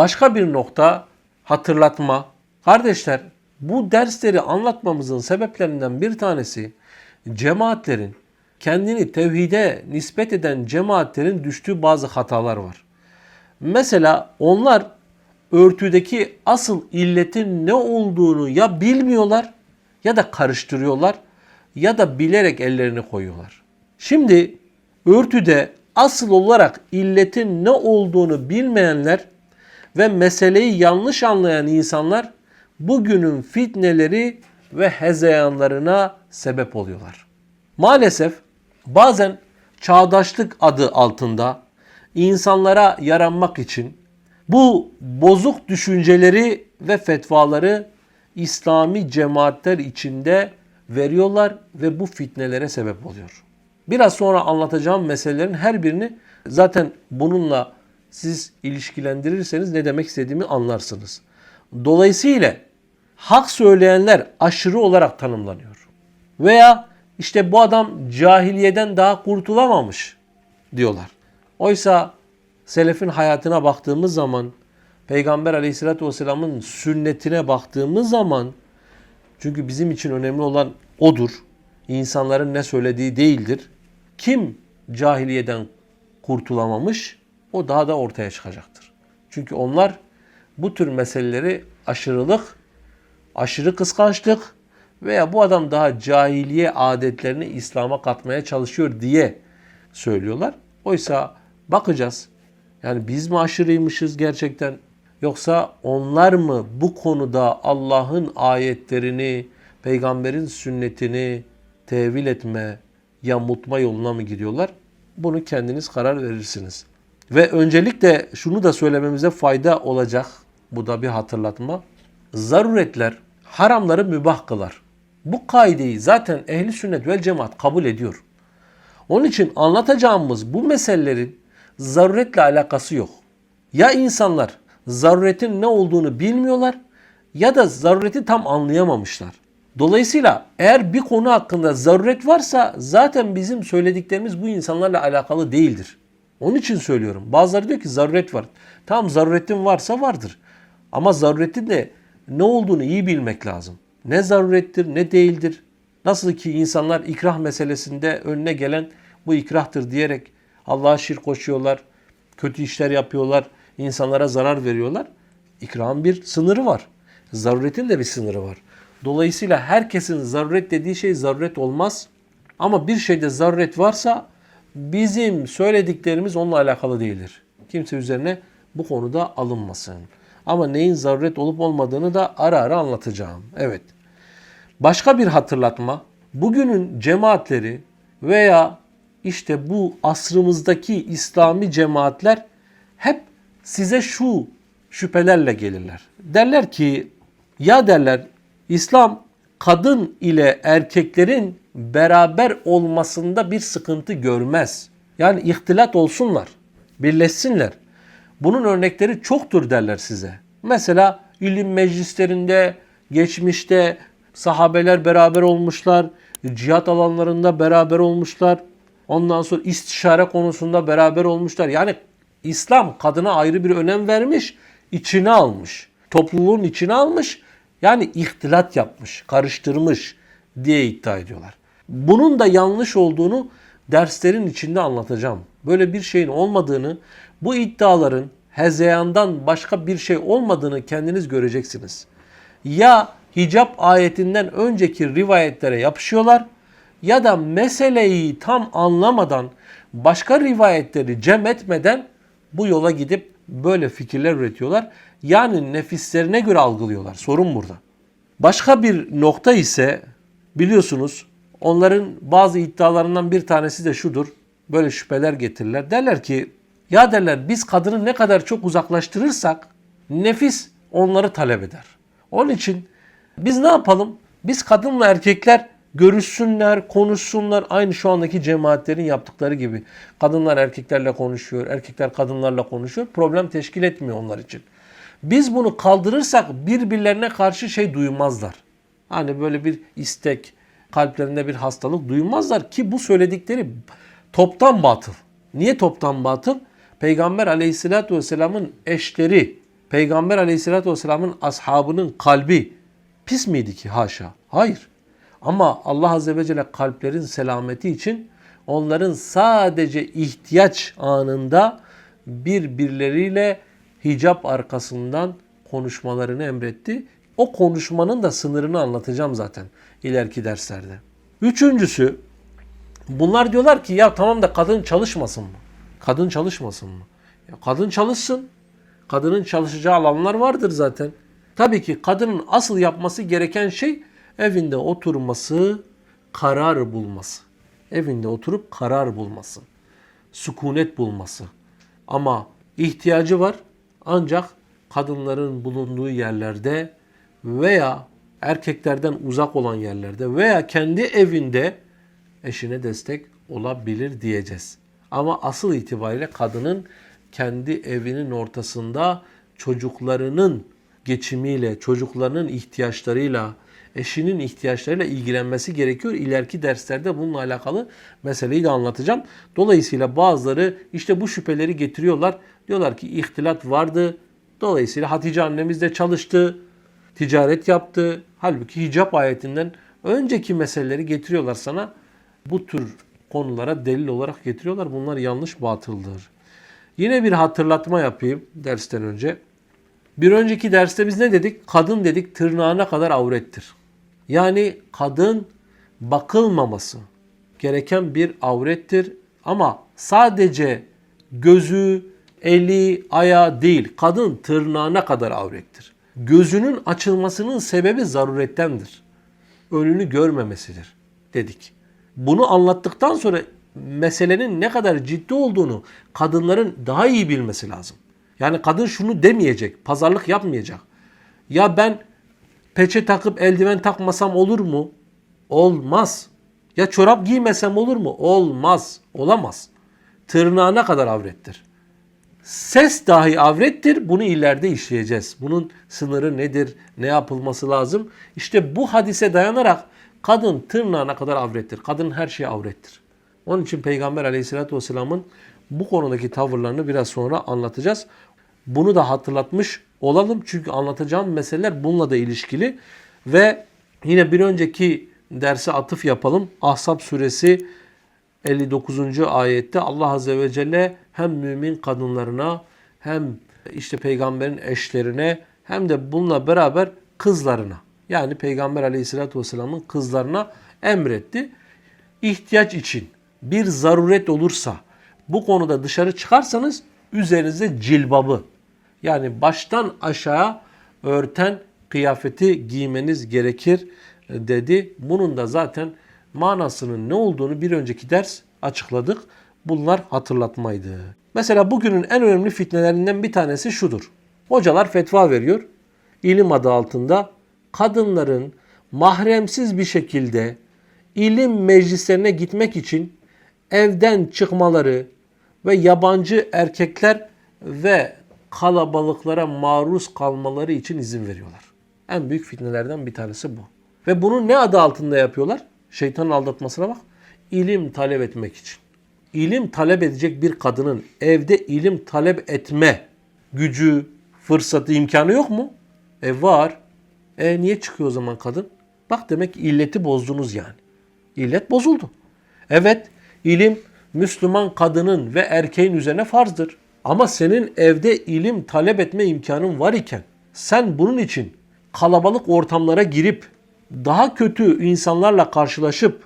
Başka bir nokta hatırlatma. Kardeşler bu dersleri anlatmamızın sebeplerinden bir tanesi cemaatlerin kendini tevhide nispet eden cemaatlerin düştüğü bazı hatalar var. Mesela onlar örtüdeki asıl illetin ne olduğunu ya bilmiyorlar ya da karıştırıyorlar ya da bilerek ellerini koyuyorlar. Şimdi örtüde asıl olarak illetin ne olduğunu bilmeyenler ve meseleyi yanlış anlayan insanlar bugünün fitneleri ve hezeyanlarına sebep oluyorlar. Maalesef bazen çağdaşlık adı altında insanlara yaranmak için bu bozuk düşünceleri ve fetvaları İslami cemaatler içinde veriyorlar ve bu fitnelere sebep oluyor. Biraz sonra anlatacağım meselelerin her birini zaten bununla siz ilişkilendirirseniz ne demek istediğimi anlarsınız. Dolayısıyla hak söyleyenler aşırı olarak tanımlanıyor. Veya işte bu adam cahiliyeden daha kurtulamamış diyorlar. Oysa selefin hayatına baktığımız zaman Peygamber aleyhissalatü vesselamın sünnetine baktığımız zaman çünkü bizim için önemli olan odur. İnsanların ne söylediği değildir. Kim cahiliyeden kurtulamamış o daha da ortaya çıkacaktır. Çünkü onlar bu tür meseleleri aşırılık, aşırı kıskançlık veya bu adam daha cahiliye adetlerini İslam'a katmaya çalışıyor diye söylüyorlar. Oysa bakacağız. Yani biz mi aşırıymışız gerçekten yoksa onlar mı bu konuda Allah'ın ayetlerini, peygamberin sünnetini tevil etme, yamutma yoluna mı gidiyorlar? Bunu kendiniz karar verirsiniz. Ve öncelikle şunu da söylememize fayda olacak. Bu da bir hatırlatma. Zaruretler haramları mübah kılar. Bu kaideyi zaten ehli sünnet vel cemaat kabul ediyor. Onun için anlatacağımız bu meselelerin zaruretle alakası yok. Ya insanlar zaruretin ne olduğunu bilmiyorlar ya da zarureti tam anlayamamışlar. Dolayısıyla eğer bir konu hakkında zaruret varsa zaten bizim söylediklerimiz bu insanlarla alakalı değildir. Onun için söylüyorum. Bazıları diyor ki zaruret var. Tamam zaruretin varsa vardır. Ama zaruretin de ne olduğunu iyi bilmek lazım. Ne zarurettir ne değildir. Nasıl ki insanlar ikrah meselesinde önüne gelen bu ikrahtır diyerek Allah'a şirk koşuyorlar, kötü işler yapıyorlar, insanlara zarar veriyorlar. İkrahın bir sınırı var. Zaruretin de bir sınırı var. Dolayısıyla herkesin zaruret dediği şey zaruret olmaz. Ama bir şeyde zaruret varsa bizim söylediklerimiz onunla alakalı değildir. Kimse üzerine bu konuda alınmasın. Ama neyin zaruret olup olmadığını da ara ara anlatacağım. Evet. Başka bir hatırlatma. Bugünün cemaatleri veya işte bu asrımızdaki İslami cemaatler hep size şu şüphelerle gelirler. Derler ki ya derler İslam kadın ile erkeklerin beraber olmasında bir sıkıntı görmez. Yani ihtilat olsunlar, birleşsinler. Bunun örnekleri çoktur derler size. Mesela ilim meclislerinde, geçmişte sahabeler beraber olmuşlar, cihat alanlarında beraber olmuşlar. Ondan sonra istişare konusunda beraber olmuşlar. Yani İslam kadına ayrı bir önem vermiş, içine almış. Topluluğun içine almış. Yani ihtilat yapmış, karıştırmış diye iddia ediyorlar. Bunun da yanlış olduğunu derslerin içinde anlatacağım. Böyle bir şeyin olmadığını, bu iddiaların hezeyandan başka bir şey olmadığını kendiniz göreceksiniz. Ya hicap ayetinden önceki rivayetlere yapışıyorlar ya da meseleyi tam anlamadan başka rivayetleri cem etmeden bu yola gidip böyle fikirler üretiyorlar. Yani nefislerine göre algılıyorlar. Sorun burada. Başka bir nokta ise biliyorsunuz onların bazı iddialarından bir tanesi de şudur. Böyle şüpheler getirirler. Derler ki ya derler biz kadını ne kadar çok uzaklaştırırsak nefis onları talep eder. Onun için biz ne yapalım? Biz kadınla erkekler görüşsünler, konuşsunlar. Aynı şu andaki cemaatlerin yaptıkları gibi. Kadınlar erkeklerle konuşuyor, erkekler kadınlarla konuşuyor. Problem teşkil etmiyor onlar için. Biz bunu kaldırırsak birbirlerine karşı şey duymazlar. Hani böyle bir istek, kalplerinde bir hastalık duymazlar ki bu söyledikleri toptan batıl. Niye toptan batıl? Peygamber aleyhissalatü vesselamın eşleri Peygamber aleyhissalatü vesselamın ashabının kalbi pis miydi ki? Haşa. Hayır. Ama Allah azze ve celle kalplerin selameti için onların sadece ihtiyaç anında birbirleriyle hicap arkasından konuşmalarını emretti. O konuşmanın da sınırını anlatacağım zaten ileriki derslerde. Üçüncüsü bunlar diyorlar ki ya tamam da kadın çalışmasın mı? Kadın çalışmasın mı? Ya kadın çalışsın. Kadının çalışacağı alanlar vardır zaten. Tabii ki kadının asıl yapması gereken şey evinde oturması, karar bulması. Evinde oturup karar bulması. Sükunet bulması. Ama ihtiyacı var ancak kadınların bulunduğu yerlerde veya erkeklerden uzak olan yerlerde veya kendi evinde eşine destek olabilir diyeceğiz. Ama asıl itibariyle kadının kendi evinin ortasında çocuklarının geçimiyle, çocuklarının ihtiyaçlarıyla, eşinin ihtiyaçlarıyla ilgilenmesi gerekiyor. İleriki derslerde bununla alakalı meseleyi de anlatacağım. Dolayısıyla bazıları işte bu şüpheleri getiriyorlar. Diyorlar ki ihtilat vardı. Dolayısıyla Hatice annemiz de çalıştı, ticaret yaptı. Halbuki hicap ayetinden önceki meseleleri getiriyorlar sana. Bu tür konulara delil olarak getiriyorlar. Bunlar yanlış, batıldır. Yine bir hatırlatma yapayım dersten önce. Bir önceki derste biz ne dedik? Kadın dedik tırnağına kadar avrettir. Yani kadın bakılmaması gereken bir avrettir. Ama sadece gözü, eli, ayağı değil, kadın tırnağına kadar avrettir. Gözünün açılmasının sebebi zarurettendir. Önünü görmemesidir dedik. Bunu anlattıktan sonra meselenin ne kadar ciddi olduğunu kadınların daha iyi bilmesi lazım. Yani kadın şunu demeyecek, pazarlık yapmayacak. Ya ben peçe takıp eldiven takmasam olur mu? Olmaz. Ya çorap giymesem olur mu? Olmaz. Olamaz. Tırnağına kadar avrettir. Ses dahi avrettir. Bunu ileride işleyeceğiz. Bunun sınırı nedir? Ne yapılması lazım? İşte bu hadise dayanarak kadın tırnağına kadar avrettir. Kadın her şey avrettir. Onun için Peygamber aleyhissalatü vesselamın bu konudaki tavırlarını biraz sonra anlatacağız. Bunu da hatırlatmış olalım. Çünkü anlatacağım meseleler bununla da ilişkili. Ve yine bir önceki derse atıf yapalım. Ahzab suresi 59. ayette Allah Azze ve Celle hem mümin kadınlarına hem işte peygamberin eşlerine hem de bununla beraber kızlarına yani Peygamber Aleyhisselatü Vesselam'ın kızlarına emretti. İhtiyaç için bir zaruret olursa bu konuda dışarı çıkarsanız üzerinize cilbabı yani baştan aşağı örten kıyafeti giymeniz gerekir dedi. Bunun da zaten manasının ne olduğunu bir önceki ders açıkladık. Bunlar hatırlatmaydı. Mesela bugünün en önemli fitnelerinden bir tanesi şudur. Hocalar fetva veriyor. İlim adı altında kadınların mahremsiz bir şekilde ilim meclislerine gitmek için evden çıkmaları ve yabancı erkekler ve kalabalıklara maruz kalmaları için izin veriyorlar. En büyük fitnelerden bir tanesi bu. Ve bunu ne adı altında yapıyorlar? Şeytanın aldatmasına bak. İlim talep etmek için. İlim talep edecek bir kadının evde ilim talep etme gücü, fırsatı, imkanı yok mu? E var. E niye çıkıyor o zaman kadın? Bak demek ki illeti bozdunuz yani. İllet bozuldu. Evet ilim Müslüman kadının ve erkeğin üzerine farzdır. Ama senin evde ilim talep etme imkanın var iken sen bunun için kalabalık ortamlara girip daha kötü insanlarla karşılaşıp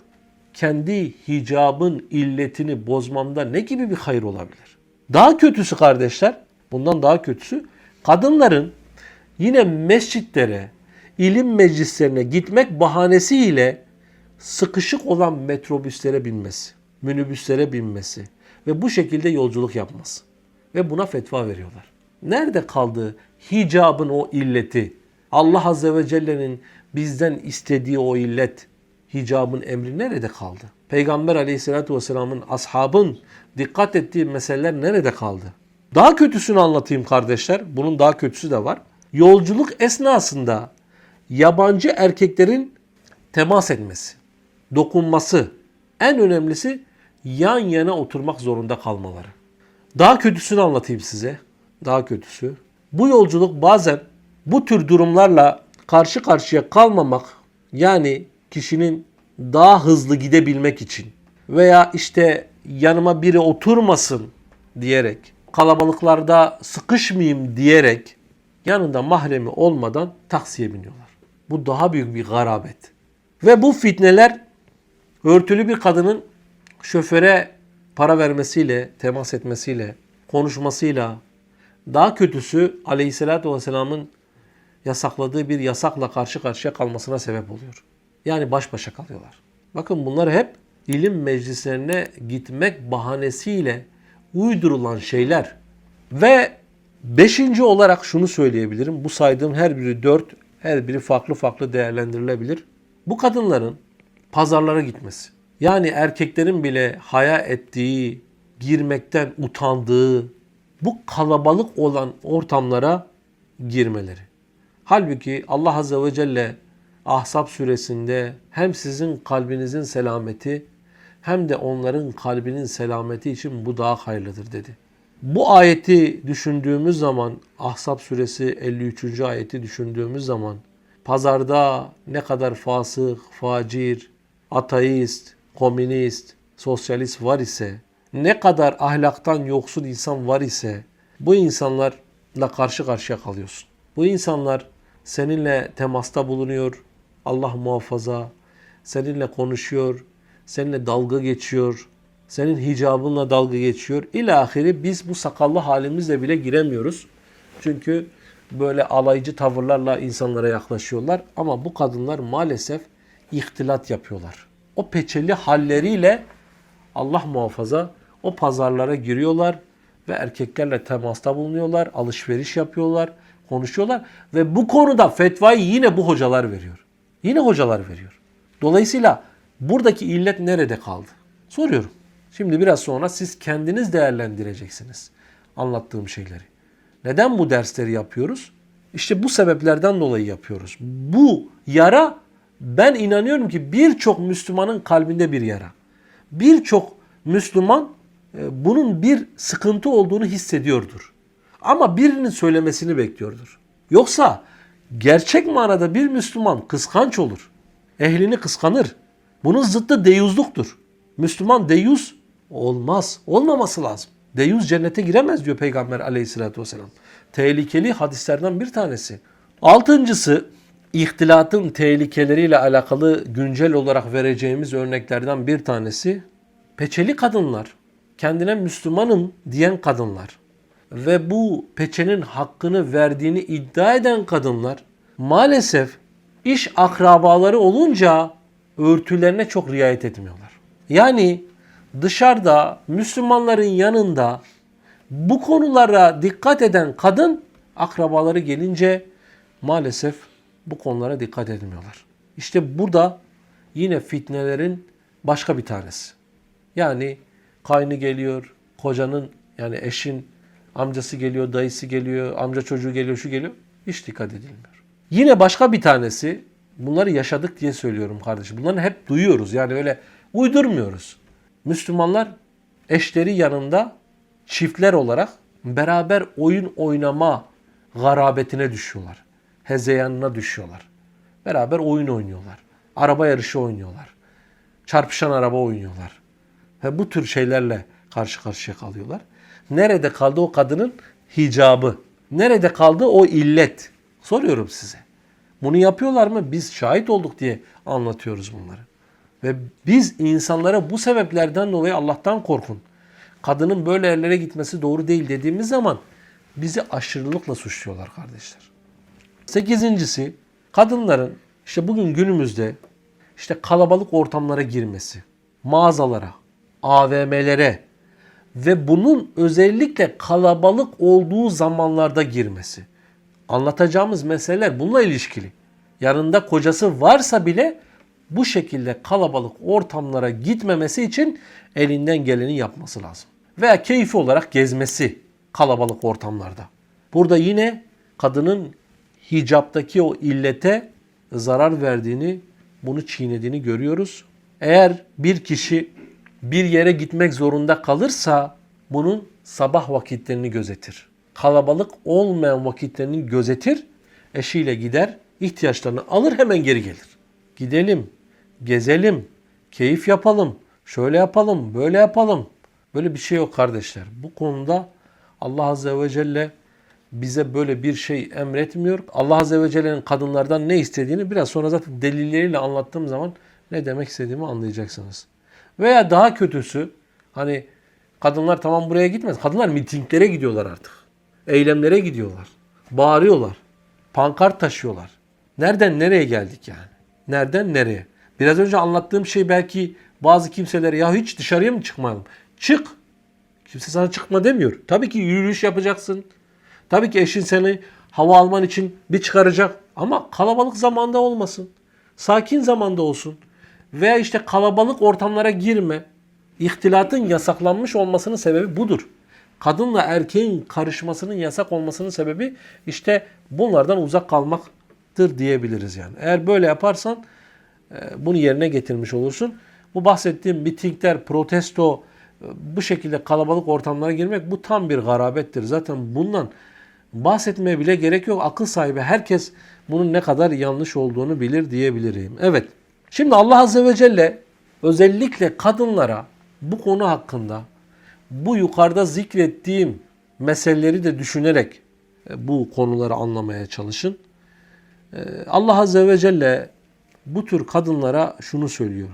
kendi hicabın illetini bozmamda ne gibi bir hayır olabilir? Daha kötüsü kardeşler, bundan daha kötüsü kadınların yine mescitlere, ilim meclislerine gitmek bahanesiyle sıkışık olan metrobüslere binmesi, minibüslere binmesi ve bu şekilde yolculuk yapması. Ve buna fetva veriyorlar. Nerede kaldı hicabın o illeti? Allah Azze ve Celle'nin bizden istediği o illet, hicabın emri nerede kaldı? Peygamber Aleyhisselatü Vesselam'ın, ashabın dikkat ettiği meseleler nerede kaldı? Daha kötüsünü anlatayım kardeşler. Bunun daha kötüsü de var. Yolculuk esnasında yabancı erkeklerin temas etmesi, dokunması, en önemlisi yan yana oturmak zorunda kalmaları. Daha kötüsünü anlatayım size. Daha kötüsü. Bu yolculuk bazen bu tür durumlarla karşı karşıya kalmamak yani kişinin daha hızlı gidebilmek için veya işte yanıma biri oturmasın diyerek kalabalıklarda sıkışmayayım diyerek yanında mahremi olmadan taksiye biniyorlar. Bu daha büyük bir garabet. Ve bu fitneler örtülü bir kadının şoföre para vermesiyle, temas etmesiyle, konuşmasıyla, daha kötüsü Aleyhisselatü Vesselam'ın yasakladığı bir yasakla karşı karşıya kalmasına sebep oluyor. Yani baş başa kalıyorlar. Bakın bunlar hep ilim meclislerine gitmek bahanesiyle uydurulan şeyler. Ve beşinci olarak şunu söyleyebilirim. Bu saydığım her biri dört, her biri farklı farklı değerlendirilebilir. Bu kadınların pazarlara gitmesi. Yani erkeklerin bile haya ettiği, girmekten utandığı bu kalabalık olan ortamlara girmeleri. Halbuki Allah Azze ve Celle Ahzab suresinde hem sizin kalbinizin selameti hem de onların kalbinin selameti için bu daha hayırlıdır dedi. Bu ayeti düşündüğümüz zaman Ahzab suresi 53. ayeti düşündüğümüz zaman pazarda ne kadar fasık, facir, ateist, komünist, sosyalist var ise, ne kadar ahlaktan yoksun insan var ise bu insanlarla karşı karşıya kalıyorsun. Bu insanlar seninle temasta bulunuyor, Allah muhafaza, seninle konuşuyor, seninle dalga geçiyor, senin hicabınla dalga geçiyor. İlahiri biz bu sakallı halimizle bile giremiyoruz. Çünkü böyle alaycı tavırlarla insanlara yaklaşıyorlar. Ama bu kadınlar maalesef ihtilat yapıyorlar. O peçeli halleriyle Allah muhafaza o pazarlara giriyorlar ve erkeklerle temasta bulunuyorlar, alışveriş yapıyorlar, konuşuyorlar ve bu konuda fetvayı yine bu hocalar veriyor. Yine hocalar veriyor. Dolayısıyla buradaki illet nerede kaldı? Soruyorum. Şimdi biraz sonra siz kendiniz değerlendireceksiniz anlattığım şeyleri. Neden bu dersleri yapıyoruz? İşte bu sebeplerden dolayı yapıyoruz. Bu yara ben inanıyorum ki birçok Müslümanın kalbinde bir yara. Birçok Müslüman e, bunun bir sıkıntı olduğunu hissediyordur. Ama birinin söylemesini bekliyordur. Yoksa gerçek manada bir Müslüman kıskanç olur. Ehlini kıskanır. Bunun zıttı deyuzluktur. Müslüman deyuz olmaz. Olmaması lazım. Deyuz cennete giremez diyor Peygamber aleyhissalatü vesselam. Tehlikeli hadislerden bir tanesi. Altıncısı ihtilatın tehlikeleriyle alakalı güncel olarak vereceğimiz örneklerden bir tanesi peçeli kadınlar, kendine Müslümanım diyen kadınlar ve bu peçenin hakkını verdiğini iddia eden kadınlar maalesef iş akrabaları olunca örtülerine çok riayet etmiyorlar. Yani dışarıda Müslümanların yanında bu konulara dikkat eden kadın akrabaları gelince maalesef bu konulara dikkat etmiyorlar. İşte burada yine fitnelerin başka bir tanesi. Yani kaynı geliyor, kocanın yani eşin amcası geliyor, dayısı geliyor, amca çocuğu geliyor, şu geliyor. Hiç dikkat edilmiyor. Yine başka bir tanesi, bunları yaşadık diye söylüyorum kardeşim. Bunları hep duyuyoruz. Yani öyle uydurmuyoruz. Müslümanlar eşleri yanında çiftler olarak beraber oyun oynama garabetine düşüyorlar. Hezeyanına düşüyorlar. Beraber oyun oynuyorlar. Araba yarışı oynuyorlar. Çarpışan araba oynuyorlar. Ve bu tür şeylerle karşı karşıya kalıyorlar. Nerede kaldı o kadının hicabı? Nerede kaldı o illet? Soruyorum size. Bunu yapıyorlar mı? Biz şahit olduk diye anlatıyoruz bunları. Ve biz insanlara bu sebeplerden dolayı Allah'tan korkun. Kadının böyle yerlere gitmesi doğru değil dediğimiz zaman bizi aşırılıkla suçluyorlar kardeşler. Sekizincisi kadınların işte bugün günümüzde işte kalabalık ortamlara girmesi, mağazalara, AVM'lere ve bunun özellikle kalabalık olduğu zamanlarda girmesi. Anlatacağımız meseleler bununla ilişkili. Yanında kocası varsa bile bu şekilde kalabalık ortamlara gitmemesi için elinden geleni yapması lazım. Veya keyfi olarak gezmesi kalabalık ortamlarda. Burada yine kadının hicaptaki o illete zarar verdiğini, bunu çiğnediğini görüyoruz. Eğer bir kişi bir yere gitmek zorunda kalırsa bunun sabah vakitlerini gözetir. kalabalık olmayan vakitlerini gözetir, eşiyle gider, ihtiyaçlarını alır hemen geri gelir. Gidelim, gezelim, keyif yapalım, şöyle yapalım, böyle yapalım. Böyle bir şey yok kardeşler. Bu konuda Allah Azze ve Celle bize böyle bir şey emretmiyor. Allah Azze ve Celle'nin kadınlardan ne istediğini biraz sonra zaten delilleriyle anlattığım zaman ne demek istediğimi anlayacaksınız. Veya daha kötüsü hani kadınlar tamam buraya gitmez. Kadınlar mitinglere gidiyorlar artık. Eylemlere gidiyorlar. Bağırıyorlar. Pankart taşıyorlar. Nereden nereye geldik yani? Nereden nereye? Biraz önce anlattığım şey belki bazı kimselere ya hiç dışarıya mı çıkmayalım? Çık. Kimse sana çıkma demiyor. Tabii ki yürüyüş yapacaksın. Tabii ki eşin seni hava alman için bir çıkaracak. Ama kalabalık zamanda olmasın. Sakin zamanda olsun. Veya işte kalabalık ortamlara girme. İhtilatın yasaklanmış olmasının sebebi budur. Kadınla erkeğin karışmasının yasak olmasının sebebi işte bunlardan uzak kalmaktır diyebiliriz yani. Eğer böyle yaparsan e, bunu yerine getirmiş olursun. Bu bahsettiğim mitingler, protesto, e, bu şekilde kalabalık ortamlara girmek bu tam bir garabettir. Zaten bundan bahsetmeye bile gerek yok. Akıl sahibi herkes bunun ne kadar yanlış olduğunu bilir diyebilirim. Evet. Şimdi Allah Azze ve Celle özellikle kadınlara bu konu hakkında bu yukarıda zikrettiğim meseleleri de düşünerek e, bu konuları anlamaya çalışın. E, Allah Azze ve Celle bu tür kadınlara şunu söylüyor.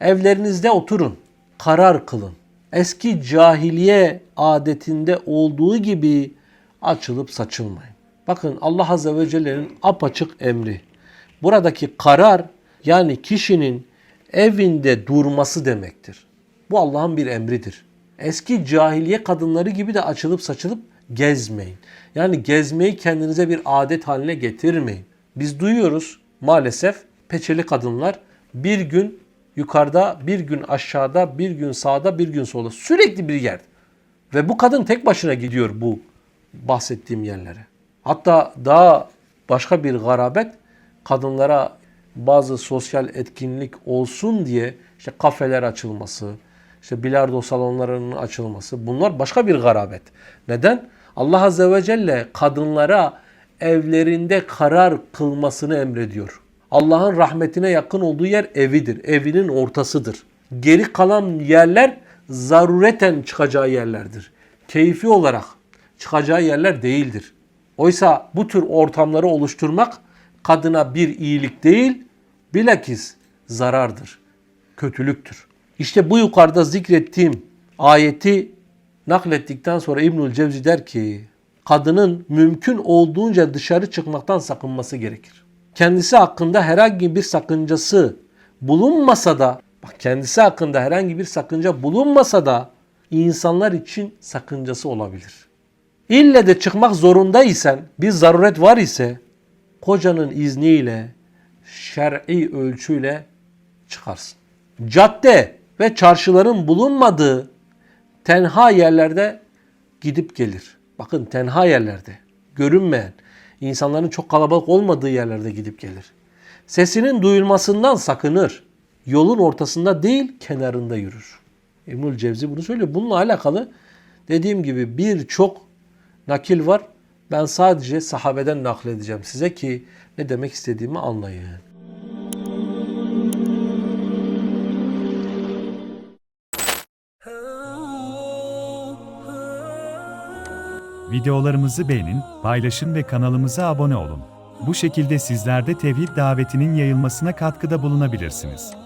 Evlerinizde oturun, karar kılın. Eski cahiliye adetinde olduğu gibi açılıp saçılmayın. Bakın Allah Azze ve Celle'nin apaçık emri. Buradaki karar yani kişinin evinde durması demektir. Bu Allah'ın bir emridir. Eski cahiliye kadınları gibi de açılıp saçılıp gezmeyin. Yani gezmeyi kendinize bir adet haline getirmeyin. Biz duyuyoruz maalesef peçeli kadınlar bir gün yukarıda, bir gün aşağıda, bir gün sağda, bir gün solda sürekli bir yerde. Ve bu kadın tek başına gidiyor bu bahsettiğim yerlere. Hatta daha başka bir garabet kadınlara bazı sosyal etkinlik olsun diye işte kafeler açılması, işte bilardo salonlarının açılması bunlar başka bir garabet. Neden? Allah Azze ve Celle kadınlara evlerinde karar kılmasını emrediyor. Allah'ın rahmetine yakın olduğu yer evidir. Evinin ortasıdır. Geri kalan yerler zarureten çıkacağı yerlerdir. Keyfi olarak çıkacağı yerler değildir. Oysa bu tür ortamları oluşturmak kadına bir iyilik değil, bilakis zarardır, kötülüktür. İşte bu yukarıda zikrettiğim ayeti naklettikten sonra İbnül Cevzi der ki, kadının mümkün olduğunca dışarı çıkmaktan sakınması gerekir. Kendisi hakkında herhangi bir sakıncası bulunmasa da, bak kendisi hakkında herhangi bir sakınca bulunmasa da insanlar için sakıncası olabilir. İlle de çıkmak zorundaysan, bir zaruret var ise kocanın izniyle, şer'i ölçüyle çıkarsın. Cadde ve çarşıların bulunmadığı tenha yerlerde gidip gelir. Bakın tenha yerlerde, görünmeyen, insanların çok kalabalık olmadığı yerlerde gidip gelir. Sesinin duyulmasından sakınır. Yolun ortasında değil, kenarında yürür. İbnül Cevzi bunu söylüyor. Bununla alakalı dediğim gibi birçok nakil var. Ben sadece sahabeden nakledeceğim size ki ne demek istediğimi anlayın. Videolarımızı beğenin, paylaşın ve kanalımıza abone olun. Bu şekilde sizler de tevhid davetinin yayılmasına katkıda bulunabilirsiniz.